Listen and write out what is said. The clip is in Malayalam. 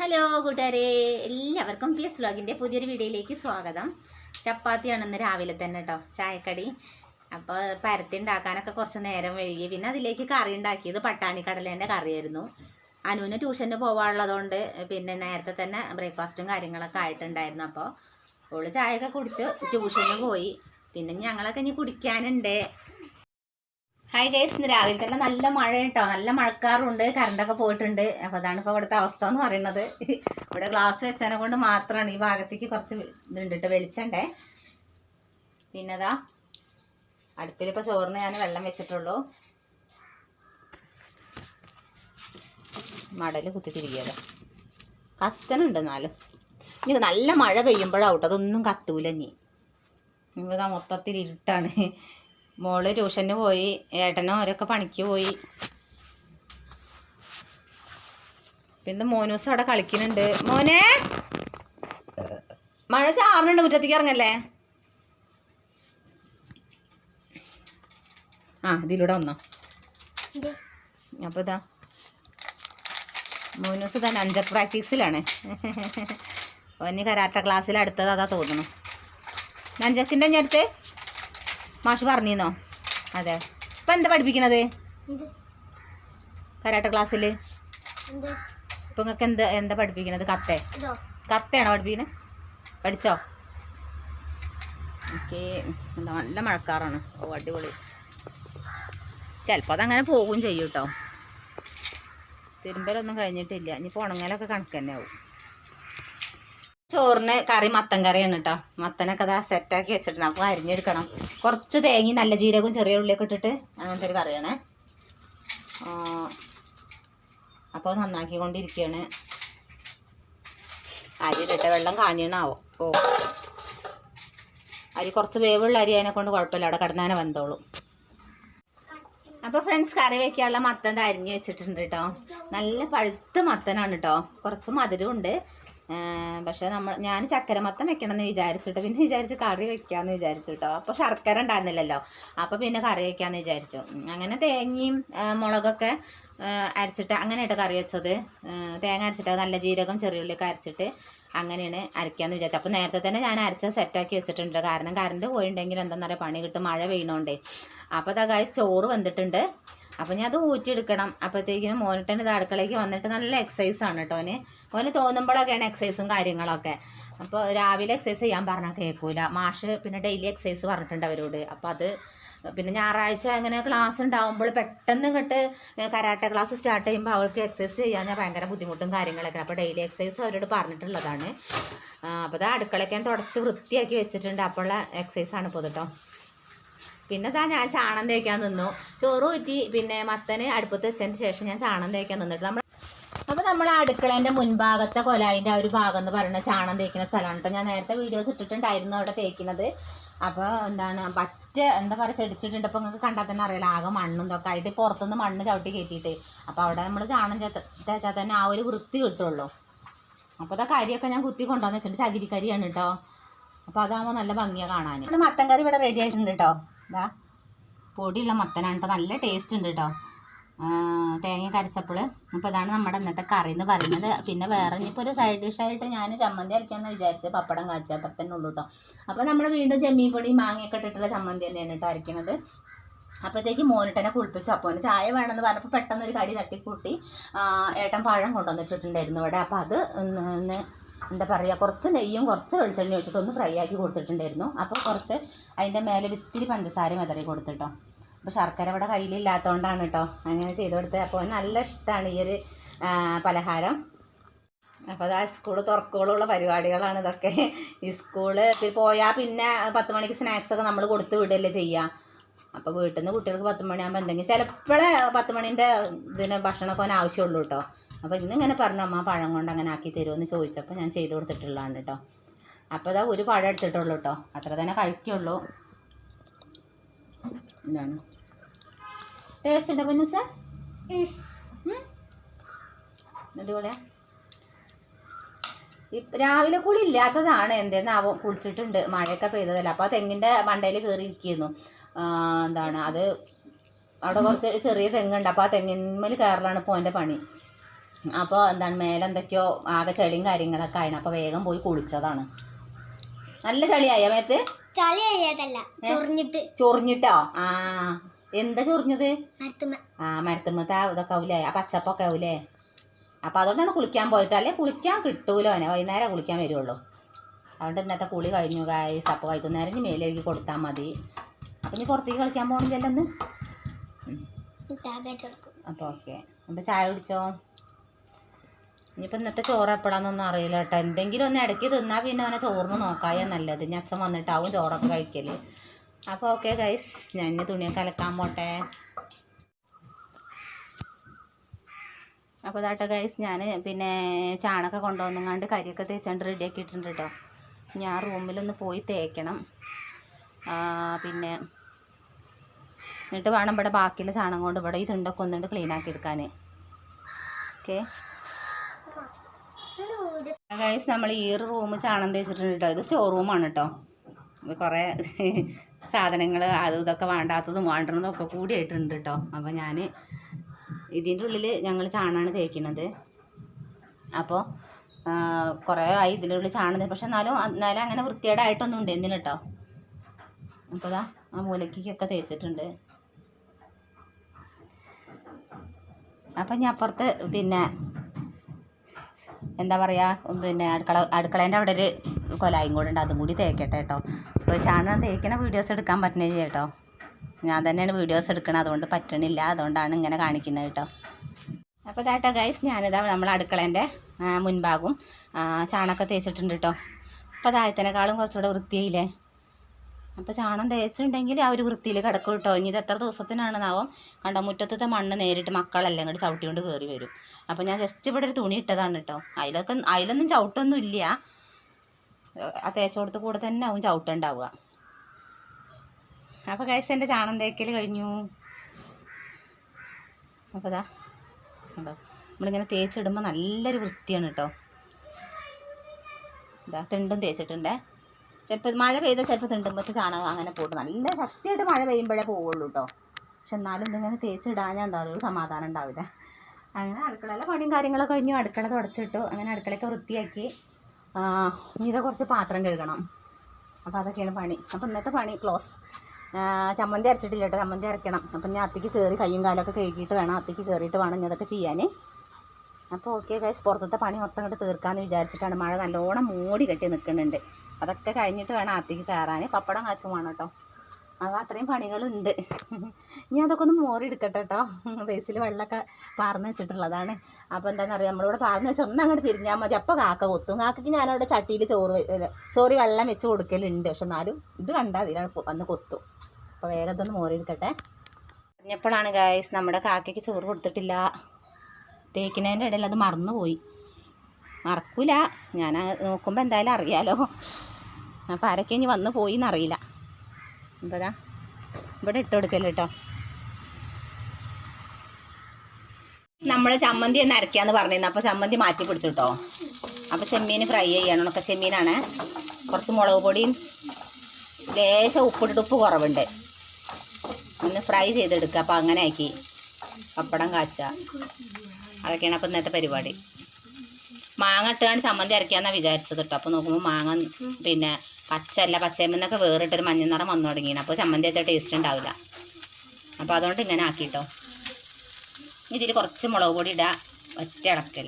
ഹലോ കൂട്ടുകാരെ. എല്ലാവർക്കും പി എസ് ബ്ലോഗിന്റെ പുതിയൊരു വീഡിയോയിലേക്ക് സ്വാഗതം. ചപ്പാത്തിയാണ് ഇന്ന് രാവിലെ തന്നെ കേട്ടോ ചായക്കടി. അപ്പോൾ പരത്തി ഉണ്ടാക്കാനൊക്കെ കുറച്ച് നേരം വൈകി. പിന്നെ അതിലേക്ക് കറി ഉണ്ടാക്കിയത് പട്ടാണി കടലേന്റെ കറിയായിരുന്നു. അനുവിന് ട്യൂഷന് പോവാനുള്ളതുകൊണ്ട് പിന്നെ നേരത്തെ തന്നെ ബ്രേക്ക്ഫാസ്റ്റും കാര്യങ്ങളൊക്കെ ആയിട്ടുണ്ടായിരുന്നു. അപ്പോൾ ഓൾ ചായയൊക്കെ കുടിച്ച് ട്യൂഷന് പോയി. പിന്നെ ഞങ്ങളൊക്കെ ഇനി കുടിക്കാനുണ്ട്. ഹായ് ഗൈസ് ഇന്ന് രാവിലെ തന്നെ നല്ല മഴ കേട്ടോ നല്ല മഴക്കാറുണ്ട് കറണ്ടൊക്കെ പോയിട്ടുണ്ട്. അപ്പോൾ അതാണ് ഇപ്പോൾ ഇവിടുത്തെ അവസ്ഥ എന്ന് പറയുന്നത്. ഇവിടെ ഗ്ലാസ് വെച്ചതിനെ കൊണ്ട് മാത്രമാണ് ഈ ഭാഗത്തേക്ക് കുറച്ച് ഇതുണ്ട് കേട്ടോ വെളിച്ചണ്ടേ. പിന്നെ അതാ അടുപ്പിലിപ്പോൾ ചോറിന് ഞാൻ വെള്ളം വെച്ചിട്ടുള്ളൂ. മടൽ കുത്തി തിരികെയല്ലോ കത്തനുണ്ട് എന്നാലും. ഇനി നല്ല മഴ പെയ്യുമ്പോഴാവട്ടോ അതൊന്നും കത്തൂല ഇനി. ഇതാ മൊത്തത്തിൽ ഇരുട്ടാണ് മോൾ ട്യൂഷന് പോയി ഏട്ടനും അവരൊക്കെ പണിക്ക് പോയി. പിന്നെ മോനൂസ് അവിടെ കളിക്കുന്നുണ്ട്. മോനെ! മഴ ചാറിനുണ്ട് മുറ്റത്തേക്ക് ഇറങ്ങല്ലേ? ആ ഇതിലൂടെ വന്നോ. അപ്പോൾ ഇതാ. മോനൂസ് തന്നെ അഞ്ച പ്രാക്ടീസിലാണ്. ഓന് കരാട്ട ക്ലാസ്സിൽ അടുത്തത് അതാ തോന്നുന്നു നഞ്ചക്കിന്റെ അടുത്ത്? മാഷ് പറഞ്ഞിരുന്നോ? അതെ. ഇപ്പം എന്താ പഠിപ്പിക്കണത്? കരാട്ട ക്ലാസ്സിൽ ഇപ്പം നിങ്ങൾക്ക് എന്താ എന്താ പഠിപ്പിക്കണത്? കത്തെ? കത്തയാണോ പഠിപ്പിക്കുന്നത് പഠിച്ചോ? എനിക്ക് എന്താ നല്ല മഴക്കാറാണ്. ഓ അടിപൊളി. ചിലപ്പോൾ അതങ്ങനെ പോകും ചെയ്യും കേട്ടോ തിരുമ്പലൊന്നും കഴിഞ്ഞിട്ടില്ല. ഇനിയിപ്പോൾ ഉണങ്ങലൊക്കെ കണക്ക് തന്നെ ആവും. ചോറിന് കറി മത്തൻ കറിയാണ് കേട്ടോ മത്തനൊക്കെ അതാ സെറ്റാക്കി വെച്ചിട്ടുണ്ട്. അപ്പോൾ അരിഞ്ഞെടുക്കണം. കുറച്ച് തേങ്ങി നല്ല ജീരകവും ചെറിയ ഉള്ളിയൊക്കെ ഇട്ടിട്ട് അങ്ങനത്തെ ഒരു കറിയാണേ അപ്പോൾ നന്നാക്കിക്കൊണ്ടിരിക്കുകയാണ് അരി ഇട്ടിട്ട് വെള്ളം കാഞ്ഞണാവോ. ഓ. അരി കുറച്ച് വേവുള്ള അരി അതിനെ കൊണ്ട് കുഴപ്പമില്ല. അവിടെ കിടന്നാനെ വന്നോളൂ അപ്പോൾ ഫ്രണ്ട്സ് കറി വയ്ക്കാനുള്ള മത്തൻ അരിഞ്ഞ് വെച്ചിട്ടുണ്ട് കേട്ടോ നല്ല പഴുത്ത മത്തനാണ് കേട്ടോ കുറച്ച് മധുരമുണ്ട് പക്ഷെ നമ്മൾ ഞാൻ ചക്കര മത്തം വെക്കണം എന്ന് വിചാരിച്ചിട്ട് പിന്നെ വിചാരിച്ച് കറി വെക്കാമെന്ന് വിചാരിച്ചു കേട്ടോ അപ്പോൾ ശർക്കര ഉണ്ടായിരുന്നില്ലല്ലോ. അപ്പോൾ പിന്നെ കറി വെക്കാമെന്ന് വിചാരിച്ചു. അങ്ങനെ തേങ്ങയും മുളകൊക്കെ അരച്ചിട്ട് അങ്ങനെയായിട്ട് കറി വെച്ചത്. തേങ്ങ അരച്ചിട്ട് നല്ല ജീരകം ചെറിയുള്ളിയൊക്കെ അരച്ചിട്ട് അങ്ങനെയാണ് അരയ്ക്കാമെന്ന് വിചാരിച്ചു. അപ്പോൾ നേരത്തെ തന്നെ ഞാൻ അരച്ച സെറ്റാക്കി വെച്ചിട്ടുണ്ട്. കാരണം കറണ്ട് പോയിട്ടുണ്ടെങ്കിൽ എന്താണെന്ന് പറയുക പണി കിട്ടും മഴ പെയ്യണോണ്ടേ അപ്പോൾ അതായത് ചോറ് വെന്തിട്ടുണ്ട്. അപ്പോൾ ഞാൻ അത് ഊറ്റിയെടുക്കണം. അപ്പോഴത്തേക്കിനും മോനിട്ടൻ ഇത് അടുക്കളയ്ക്ക് വന്നിട്ട് നല്ല എക്സസൈസാണ് കേട്ടോ ഓന്. ഓന് തോന്നുമ്പോഴൊക്കെയാണ് എക്സസൈസും കാര്യങ്ങളൊക്കെ. അപ്പോൾ രാവിലെ എക്സസൈസ് ചെയ്യാൻ പറഞ്ഞാൽ കേൾക്കൂല മാഷ് പിന്നെ ഡെയിലി എക്സസൈസ് പറഞ്ഞിട്ടുണ്ട് അവരോട്. അപ്പോൾ അത് പിന്നെ ഞായറാഴ്ച അങ്ങനെ ക്ലാസ് ഉണ്ടാകുമ്പോൾ പെട്ടെന്ന് ഇങ്ങോട്ട് കരാട്ട ക്ലാസ് സ്റ്റാർട്ട് ചെയ്യുമ്പോൾ അവൾക്ക് എക്സസൈസ് ചെയ്യാൻ ഞാൻ ഭയങ്കര ബുദ്ധിമുട്ടും കാര്യങ്ങളൊക്കെ അപ്പോൾ ഡെയിലി എക്സസൈസ് അവരോട് പറഞ്ഞിട്ടുള്ളതാണ്. അപ്പോൾ അത് അടുക്കളയ്ക്ക് ഞാൻ തുടച്ച് വൃത്തിയാക്കി വെച്ചിട്ടുണ്ട്. അപ്പോഴുള്ള എക്സസൈസാണ് കേട്ടോ പിന്നെ താ ഞാൻ ചാണം തേക്കാൻ നിന്നു. ചോറ് ഊറ്റി പിന്നെ മത്തന് അടുപ്പത്ത് വെച്ചതിന് ശേഷം ഞാൻ ചാണം തേക്കാൻ നിന്നിട്ട് നമ്മൾ അപ്പോൾ നമ്മൾ അടുക്കളേന്റെ മുൻഭാഗത്തെ കൊലായിന്റെ ആ ഒരു ഭാഗം എന്ന് പറയുന്നത് ചാണം തേക്കുന്ന സ്ഥലമാണ് കേട്ടോ. ഞാൻ നേരത്തെ വീഡിയോസ് ഇട്ടിട്ടുണ്ടായിരുന്നു അവിടെ തേക്കുന്നത്. അപ്പോൾ എന്താണ് പറ്റ എന്താ പറയുക ചെടിച്ചിട്ടുണ്ട്. അപ്പോൾ നിങ്ങൾക്ക് കണ്ടാൽ തന്നെ അറിയില്ല ആകെ മണ്ണും ഇതൊക്കെ ആയിട്ട് പുറത്തുനിന്ന് മണ്ണ് ചവിട്ടി കയറ്റിയിട്ട്. അപ്പോൾ അവിടെ നമ്മൾ ചാണം തേച്ചാൽ തന്നെ ആ ഒരു വൃത്തി കിട്ടുള്ളൂ. അപ്പോൾ അതാ കരിയൊക്കെ ഞാൻ കുത്തി കൊണ്ടുവന്ന് വെച്ചിട്ട് ചകിരിക്കരിയാണ് കേട്ടോ. അപ്പോൾ അതാകുമ്പോൾ നല്ല ഭംഗിയാണ് കാണാൻ മത്തൻ കറി ഇവിടെ റെഡി ആയിട്ടുണ്ട് കേട്ടോ. ഇതാ പൊടിയുള്ള മത്തനാണ് കേട്ടോ നല്ല ടേസ്റ്റ് ഉണ്ട് കേട്ടോ തേങ്ങ കരച്ചപ്പോൾ അപ്പോൾ ഇതാണ് നമ്മുടെ ഇന്നത്തെ കറി എന്ന് പറയുന്നത്. പിന്നെ വേറെ ഇനിയിപ്പോൾ ഒരു സൈഡ് ഡിഷായിട്ട് ഞാൻ ചമ്മന്തി അരയ്ക്കാമെന്ന് വിചാരിച്ച് പപ്പടം കാച്ചി അത്ര തന്നെ ഉള്ളൂ കേട്ടോ അപ്പോൾ നമ്മൾ വീണ്ടും ചെമ്മീൻ പൊടി മാങ്ങയൊക്കെ ഇട്ടിട്ടുള്ള ചമ്മന്തി തന്നെയാണ് കേട്ടോ അരയ്ക്കുന്നത് അപ്പോഴത്തേക്ക് മോനിട്ടനെ കുളിപ്പിച്ചു. അപ്പോൾ അവന് ചായ വേണമെന്ന് പറഞ്ഞപ്പോൾ പെട്ടെന്ന് ഒരു കടി തട്ടിക്കൂട്ടി ഏട്ടൻ പഴം കൊണ്ടുവന്നിട്ടുണ്ടായിരുന്നു ഇവിടെ. അപ്പോൾ അത് എന്താ പറയുക കുറച്ച് നെയ്യും കുറച്ച് വെളിച്ചെണ്ണ വെച്ചിട്ട് ഒന്ന് ഫ്രൈ ആക്കി കൊടുത്തിട്ടുണ്ടായിരുന്നു. അപ്പോൾ കുറച്ച് അതിന്റെ മേലെ ഒരിത്തിരി പഞ്ചസാര മെതറി കൊടുത്തിട്ടോ അപ്പോൾ ശർക്കര ഇവിടെ കയ്യിലില്ലാത്തതുകൊണ്ടാണ് കേട്ടോ അങ്ങനെ ചെയ്ത് കൊടുത്തത് അപ്പോൾ നല്ല ഇഷ്ടമാണ് ഈ ഒരു പലഹാരം. അപ്പോൾ അതാ സ്കൂൾ തുറക്കോളുള്ള പരിപാടികളാണ് ഇതൊക്കെ. ഈ സ്കൂൾ പോയാൽ പിന്നെ പത്ത് മണിക്ക് സ്നാക്സൊക്കെ നമ്മൾ കൊടുത്ത് വിടുകയല്ലേ ചെയ്യുക അപ്പോൾ വീട്ടിൽ നിന്ന് കുട്ടികൾക്ക് പത്ത് മണിയാകുമ്പോൾ എന്തെങ്കിലും ചിലപ്പോഴേ പത്ത് മണിന്റെ ഇതിന് ഭക്ഷണമൊക്കെ ഒന്നാവശ്യമുള്ളൂ കേട്ടോ അപ്പോൾ ഇന്ന് ഇങ്ങനെ പറഞ്ഞു അമ്മ പഴം കൊണ്ട് അങ്ങനെ ആക്കി തരുമെന്ന് ചോദിച്ചപ്പോൾ ഞാൻ ചെയ്ത് കൊടുത്തിട്ടുള്ളതാണ് കേട്ടോ അപ്പോൾ ഇതാ ഒരു പഴം എടുത്തിട്ടുള്ളൂ കേട്ടോ അത്ര തന്നെ കഴിക്കുള്ളൂ. എന്താണ് ടേസ്റ്റ് ഉണ്ടോ പൊന്നൂസ? അടിപൊളിയാ. രാവിലെ കുളി ഇല്ലാത്തതാണ് എന്തെന്നാവും കുളിച്ചിട്ടുണ്ട് മഴയൊക്കെ പെയ്തതല്ല. അപ്പോൾ ആ തെങ്ങിന്റെ മണ്ടയിൽ കയറി ഇരിക്കുന്നു എന്താണ് അത് അവിടെ കുറച്ച് ചെറിയ തെങ്ങുണ്ട്. അപ്പോൾ ആ തെങ്ങിന്മേൽ കയറലാണ് ഇപ്പോൾ എന്റെ പണി. അപ്പോൾ എന്താണ് മേലെ എന്തൊക്കെയോ ആകെ ചെളിയും കാര്യങ്ങളൊക്കെ ആയിരുന്നു അപ്പോൾ വേഗം പോയി കുളിച്ചതാണ്. നല്ല ചളിയായ മേത്ത്? ചൊറിഞ്ഞിട്ട്. ആ എന്താ ചൊറിഞ്ഞത്? ആ മരത്തുമ്പത്തെ ഇതൊക്കെ ആവൂലേ? ആ പച്ചപ്പൊക്കെ ആവൂലേ? അപ്പൊ അതുകൊണ്ടാണ് കുളിക്കാൻ പോയിട്ട് അല്ലെ കുളിക്കാൻ കിട്ടൂലോ അവനെ? വൈകുന്നേരം കുളിക്കാൻ വരുള്ളൂ അതുകൊണ്ട് ഇന്നത്തെ കുളി കഴിഞ്ഞു ഗായ്സ് അപ്പോൾ വൈകുന്നേരം ഇനി മേലേക്ക് കൊടുത്താൽ മതി. അപ്പം ഇനി പുറത്തേക്ക് കളിക്കാൻ പോകണില്ലല്ലോ ഒന്ന് അപ്പോൾ ഓക്കെ. അപ്പോൾ ചായ കുടിച്ചോ? ഇനിയിപ്പോൾ ഇന്നത്തെ ചോറ് എപ്പോഴാണെന്നൊന്നും അറിയില്ല കേട്ടോ എന്തെങ്കിലും ഒന്ന് ഇടയ്ക്ക് തിന്നാൽ പിന്നെ അവനെ ചോറിന് നോക്കായ നല്ലത്. ഇനി അച്ഛൻ വന്നിട്ടാവും ചോറൊക്കെ കഴിക്കൽ അപ്പോൾ ഓക്കെ ഗൈസ് ഞാൻ ഇനി തുണിയൊക്കെ അലക്കാൻ പോട്ടെ. അപ്പോൾ ഇതാട്ടോ ഗൈസ് ഞാൻ പിന്നെ ചാണകം കൊണ്ടുവന്നുങ്ങാണ്ട് കരിയൊക്കെ തേച്ചാണ്ട് റെഡിയാക്കി ഇട്ടിട്ടുണ്ട് കേട്ടോ ഞാൻ റൂമിലൊന്ന് പോയി തേക്കണം. പിന്നെ എന്നിട്ട് വേണം ഇവിടെ ബാക്കിയുള്ള ചാണകം കൊണ്ട് ഇവിടെ ഈ തുണ്ടൊക്കെ ഒന്നുകൊണ്ട് ക്ലീൻ ആക്കി എടുക്കാൻ ഓക്കെ ഗൈസ് നമ്മൾ ഈ ഒരു റൂം ചാണം തേച്ചിട്ടുണ്ട് കേട്ടോ ഇത് സ്റ്റോർ റൂമാണ് കേട്ടോ കുറേ സാധനങ്ങൾ അതും ഇതൊക്കെ വേണ്ടാത്തതും വേണ്ടതും ഒക്കെ കൂടി ആയിട്ടുണ്ട് കേട്ടോ അപ്പോൾ ഞാൻ ഇതിന്റെ ഉള്ളിൽ ഞങ്ങൾ ചാണാണ് തേക്കുന്നത് അപ്പോൾ കുറേ ആയി ഇതിന്റെ ഉള്ളിൽ ചാണം തേ- പക്ഷെ എന്നാലും എന്നാലും അങ്ങനെ വൃത്തികേടായിട്ടൊന്നും ഉണ്ടായിരുന്നില്ല കേട്ടോ അപ്പോൾ ഇതാ ആ മൂലക്കൊക്കെ തേച്ചിട്ടുണ്ട്. അപ്പം ഞാൻ അപ്പുറത്ത് പിന്നെ എന്താ പറയുക പിന്നെ അടുക്കള അടുക്കളേന്റെ അവിടെ ഒരു കൊലായും കൂടെ ഉണ്ട്. അതും കൂടി തേക്കട്ടെ കേട്ടോ. അപ്പോൾ ചാണകം തേക്കുന്ന വീഡിയോസ് എടുക്കാൻ പറ്റണില്ല കേട്ടോ. ഞാൻ തന്നെയാണ് വീഡിയോസ് എടുക്കണത്. അതുകൊണ്ട് പറ്റണില്ല. അതുകൊണ്ടാണ് ഇങ്ങനെ കാണിക്കുന്നത് കേട്ടോ. അപ്പോൾ ഇതാട്ടോ ഗൈസ് ഞാനിതാ നമ്മൾ അടുക്കളേന്റെ മുൻഭാഗവും ചാണകം തേച്ചിട്ടുണ്ട് കേട്ടോ. അപ്പോൾ അതായത്തിനേക്കാളും കുറച്ചുകൂടെ വൃത്തിയായില്ലേ? അപ്പോൾ ചാണം തേച്ചിട്ടുണ്ടെങ്കിൽ ആ ഒരു വൃത്തിയിൽ കിടക്കും കേട്ടോ. ഇനി ഇത് എത്ര ദിവസത്തിനാണെന്നാവും? കണ്ടോ മുറ്റത്തെ മണ്ണ് നേരിട്ട് മക്കളെല്ലാം കൂടി ചവിട്ടിക്കൊണ്ട് കയറി വരും. അപ്പോൾ ഞാൻ ജസ്റ്റ് ഇവിടെ ഒരു തുണി ഇട്ടതാണ് കേട്ടോ അതിലൊക്കെ അതിലൊന്നും ചവിട്ടൊന്നും ഇല്ല. ആ തേച്ചോടത്ത് കൂടെ തന്നെ ആവും ചവിട്ടുണ്ടാവുക. അപ്പോൾ കഴിച്ച് എന്റെ ചാണം തേക്കൽ കഴിഞ്ഞു. അപ്പോൾ അതാ കണ്ടോ? നമ്മളിങ്ങനെ തേച്ചിടുമ്പോൾ നല്ലൊരു വൃത്തിയാണ് കേട്ടോ ഇതാ തിണ്ടും തേച്ചിട്ടുണ്ടേ. ചിലപ്പോൾ മഴ പെയ്താൽ ചിലപ്പോൾ തിണ്ടുമ്പോൾ ചാണകം അങ്ങനെ പോട്ട് നല്ല ശക്തിയായിട്ട് മഴ പെയ്യുമ്പോഴേ പോവുള്ളൂ കേട്ടോ പക്ഷെ എന്നാലും ഇതിങ്ങനെ തേച്ചിടാൻ എന്താ പറയുക സമാധാനം ഉണ്ടാവില്ല. അങ്ങനെ അടുക്കളയിലെ പണിയും കാര്യങ്ങളൊക്കെ കഴിഞ്ഞു അടുക്കള തുടച്ചിട്ടു. അങ്ങനെ അടുക്കളയൊക്കെ വൃത്തിയാക്കി. ഇത് കുറച്ച് പാത്രം കഴുകണം. അപ്പോൾ അതൊക്കെയാണ് പണി. അപ്പോൾ ഇന്നത്തെ പണി ക്ലോസ്. ചമ്മന്തി അരച്ചിട്ടില്ല കേട്ടോ. ചമ്മന്തി അരക്കണം. അപ്പം ഞാൻ അത്തിക്ക് കയറി കയ്യും കാലൊക്കെ കഴുകിയിട്ട് വേണം. അത്തിക്ക് കയറിയിട്ട് വേണം ഇനി ചെയ്യാൻ അപ്പോൾ ഓക്കെ ഗൈസ്. പുറത്തത്തെ പണി മൊത്തം ഇങ്ങോട്ട് തീർക്കാമെന്ന് വിചാരിച്ചിട്ടാണ് മഴ നല്ലോണം മൂടി കെട്ടി നിൽക്കുന്നുണ്ട് അതൊക്കെ കഴിഞ്ഞിട്ട് വേണം അത്തിക്ക് കയറാൻ പപ്പടം കാച്ചും വേണം കേട്ടോ. അപ്പോൾ അത്രയും പണികളുണ്ട്. ഇനി അതൊക്കെ ഒന്ന് മോറി എടുക്കട്ടെ കേട്ടോ ബേസിൽ വെള്ളമൊക്കെ പാർന്ന് വെച്ചിട്ടുള്ളതാണ്. അപ്പോൾ എന്താണെന്ന് അറിയാം? നമ്മളിവിടെ പാർന്ന് വെച്ചാൽ ഒന്ന് അങ്ങോട്ട് തിരിഞ്ഞാൽ മതി. അപ്പോൾ കാക്ക കൊത്തും. കാക്കയ്ക്ക് ഞാനവിടെ ചട്ടിയിൽ ചോറ് ചോറ് വെള്ളം വെച്ച് കൊടുക്കലുണ്ട്. പക്ഷെ എന്നാലും ഇത് കണ്ടാൽ അതിലാണ് വന്ന് കൊത്തും. അപ്പോൾ വേഗം ഇതൊന്ന് മോറി എടുക്കട്ടെ പറഞ്ഞപ്പോഴാണ് ഗായ്സ് നമ്മുടെ കാക്കയ്ക്ക് ചോറ് കൊടുത്തിട്ടില്ല. തേക്കിനതിന്റെ ഇടയിൽ അത് മറന്നുപോയി. മറക്കൂല. ഞാൻ നോക്കുമ്പോൾ എന്തായാലും അറിയാലോ. അപ്പോൾ ആരൊക്കെ ഇനി വന്ന് പോയി എന്നറിയില്ല ദാ ഇവിടെ ഇട്ട് കൊടുക്കല്ലോ കേട്ടോ നമ്മൾ ചമ്മന്തി ഒന്ന് അരയ്ക്കാന്ന് പറഞ്ഞിരുന്നു. അപ്പോൾ ചമ്മന്തി മാറ്റി പിടിച്ചു കേട്ടോ അപ്പോൾ ചെമ്മീൻ ഫ്രൈ ചെയ്യണം. ഉണക്ക ചെമ്മീനാണ്. കുറച്ച് മുളക് പൊടിയും ലേശം ഉപ്പിട്ടിട്ട് ഉപ്പ് കുറവുണ്ട്. ഒന്ന് ഫ്രൈ ചെയ്തെടുക്കുക അപ്പോൾ അങ്ങനെ ആക്കി പപ്പടം കാച്ച. അതൊക്കെയാണ് അപ്പോൾ ഇന്നത്തെ പരിപാടി. മാങ്ങ ഇട്ടുകൊണ്ട് ചമ്മന്തി അരക്കാന്നാ വിചാരിച്ചത് കേട്ടോ അപ്പോൾ നോക്കുമ്പോൾ മാങ്ങ പിന്നെ പച്ചല്ല പച്ചയമെന്നൊക്കെ വേറിട്ടൊരു മഞ്ഞ നിറം വന്നു തുടങ്ങിയാണ് അപ്പോൾ ചമ്മന്തി വെച്ചാൽ ടേസ്റ്റ് ഉണ്ടാവില്ല അപ്പോൾ അതുകൊണ്ട് ഇങ്ങനെ ആക്കിയിട്ടോ ഇതിൽ കുറച്ച് മുളക് പൊടി ഇടുക ഒറ്റ ഇളക്കൽ